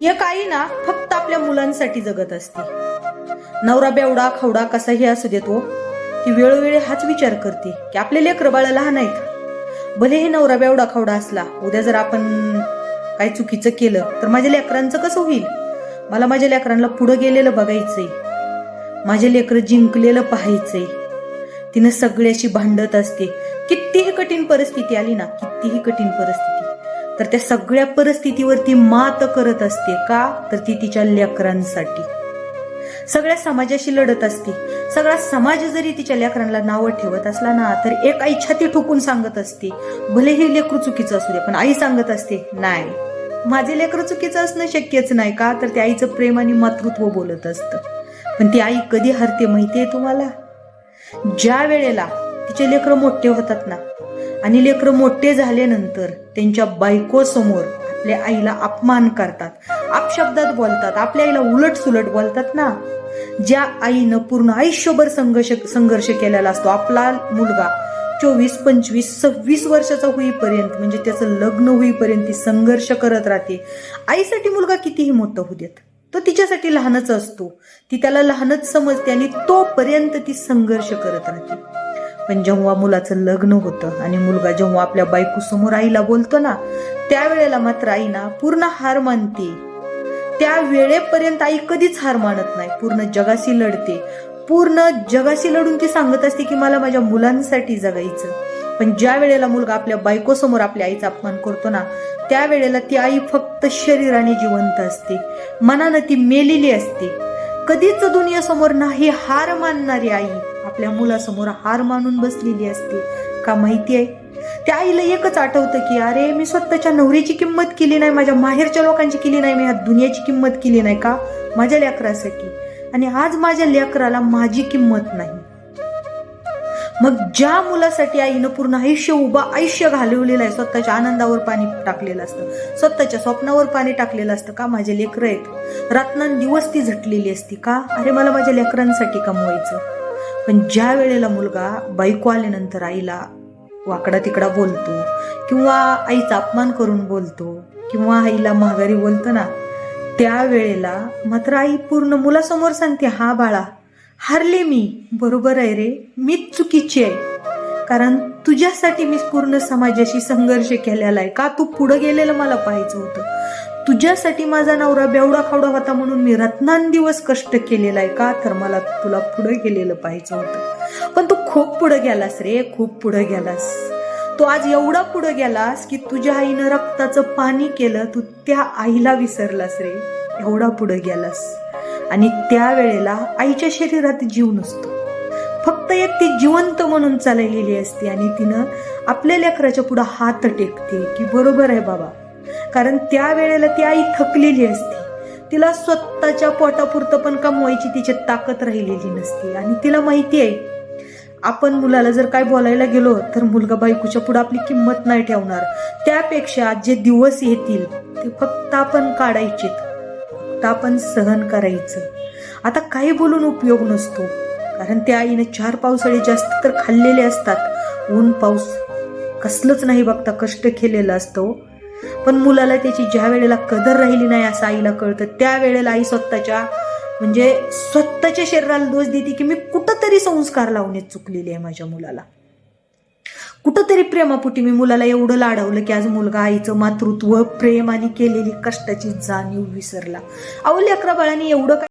एक आई ना फक्त आपल्या मुलांसाठी जगत असते. नवरा बेवडा खवडा कसाही असू देतो हो. ती वेळोवेळी हाच विचार करते की आपले लेकर बाळ लहान आहेत भले हे नवरा बेवडा खवडा असला उद्या जर आपण काही चुकीचं केलं तर माझ्या लेकरांचं कसं होईल? मला माझ्या लेकरांना पुढं गेलेलं बघायचंय. माझे लेकरं जिंकलेलं पाहायचंय. तिनं सगळ्याशी भांडत असते. कितीही कठीण परिस्थिती आली ना कितीही कठीण परिस्थिती. तर त्या सगळ्या परिस्थितीवरती मात करत असते का? तर ती तिच्या लेकरांसाठी. सगळ्या समाजाशी लढत असते. सगळा समाज जरी तिच्या लेकरांना नावं ठेवत असला ना तर एक आई छाती ठोकून सांगत असते भले हे लेकरू चुकीचं असू दे पण आई सांगत असते नाही माझे लेकरू चुकीचं असणं शक्यच नाही का? तर त्या आईचं प्रेम आणि मातृत्व बोलत असतं. पण ती आई कधी हरते माहितीये तुम्हाला? ज्या वेळेला तिचे लेकरं मोठे होतात ना आणि लेकरं मोठे झाल्यानंतर त्यांच्या बायकोसमोर आपल्या आईला अपमान करतात. अपशब्दात बोलतात. आपल्या आईला उलट सुलट बोलतात ना. ज्या आईनं पूर्ण आयुष्यभर संघर्ष संघर्ष केलेला असतो आपला मुलगा चोवीस पंचवीस सव्वीस वर्षाचा होईपर्यंत म्हणजे त्याचं लग्न होईपर्यंत ती संघर्ष करत राहते. आईसाठी मुलगा कितीही मोठं होऊ देत तो तिच्यासाठी लहानच असतो. ती त्याला लहानच समजते आणि तोपर्यंत ती संघर्ष करत राहते. पण जेव्हा मुलाचं लग्न होतं आणि मुलगा जेव्हा आपल्या बायकोसमोर आईला बोलतो ना त्यावेळेला मात्र आई ना पूर्ण हार मानते. त्या वेळेपर्यंत आई कधीच हार मानत नाही पूर्ण जगाशी लढते. पूर्ण जगाशी लढून ती सांगत असते की मला माझ्या मुलांसाठी जगायचं. पण ज्या वेळेला मुलगा आपल्या बायकोसमोर आपल्या आईचा अपमान करतो ना त्यावेळेला ती आई फक्त शरीराने जिवंत असते. मनानं ती मेलेली असते. कधीच दुनियासमोर नाही हार मानणारी आई. आपल्या मुलासमोर हार मानून बसलेली असते. का माहिती आहे? त्या आईला एकच आठवतं की अरे मी स्वतःच्या नवरीची किंमत केली नाही माझ्या माहेरच्या लोकांची केली नाही मी ह्या दुनियाची किंमत केली नाही का? माझ्या लेकरासाठी. आणि आज माझ्या लेकराला माझी किंमत नाही. मग ज्या मुलासाठी आईनं पूर्ण आयुष्य उभा आयुष्य घालवलेलं आहे स्वतःच्या आनंदावर पाणी टाकलेलं असतं स्वतःच्या स्वप्नावर पाणी टाकलेलं असतं का माझे लेकरं आहेत? रात्रंदिवस ती झटलेली असती का? अरे मला माझ्या लेकरांसाठी कमवायचं. पण ज्या वेळेला मुलगा बायको आल्यानंतर आईला वाकडा तिकडा बोलतो किंवा आईचा अपमान करून बोलतो किंवा आईला माघारी बोलतो ना त्यावेळेला मात्र आई पूर्ण मुलासमोर सांगते हा बाळा हारले मी. बरोबर आहे रे. मीच चुकीची आहे. कारण तुझ्यासाठी मी पूर्ण समाजाशी संघर्ष केलेला आहे. का तू पुढं गेलेलं मला पाहायचं होतं? तुझ्यासाठी माझा नवरा बेवडा खावडा होता म्हणून मी रत्नांदिवस कष्ट केलेला आहे का? तर मला तुला पुढे गेलेलं पाहायचं होतं. पण तू खूप पुढे गेलास रे खूप पुढे गेलास. तू आज एवढा पुढे गेलास की तुझ्या आईनं रक्ताचं पाणी केलं तू त्या आईला विसरलास रे. एवढा पुढे गेलास. आणि त्यावेळेला आईच्या शरीरात जीव नसतो. फक्त एक ती जिवंत म्हणून चाललेली असते आणि तिनं आपल्या लेकराच्या पुढं हात टेकते की बरोबर आहे बाबा. कारण त्या वेळेला ती आई थकलेली असते. तिला स्वतःच्या पोटापुरतं पण कमवायची तिची ताकद राहिलेली नसते. आणि तिला माहिती आहे आपण मुलाला जर काय बोलायला गेलो तर मुलगा बायकोच्या पुढे आपली किंमत नाही ठेवणार. त्यापेक्षा जे दिवस येतील ते फक्त आपण काढायचे फक्त आपण सहन करायचं. आता काही बोलून उपयोग नसतो. कारण त्या आईने चार पावसाळे जास्त तर खाल्लेले असतात. ऊन पाऊस कसलंच नाही बघता कष्ट केलेलं असतो. पण मुलाला त्याची ज्या वेळेला कदर राहिली नाही असं आईला कळतं त्यावेळेला आई स्वतःच्या म्हणजे स्वतःच्या शरीराला दोष देते की मी कुठंतरी संस्कार लावण्यात चुकलेली आहे माझ्या मुलाला. कुठंतरी प्रेमापोटी मी मुलाला एवढं लाडवलं की आज मुलगा आईचं मातृत्व प्रेम आणि केलेली कष्टाची जाणीव विसरला. अहो अकरा बाळाने एवढं काय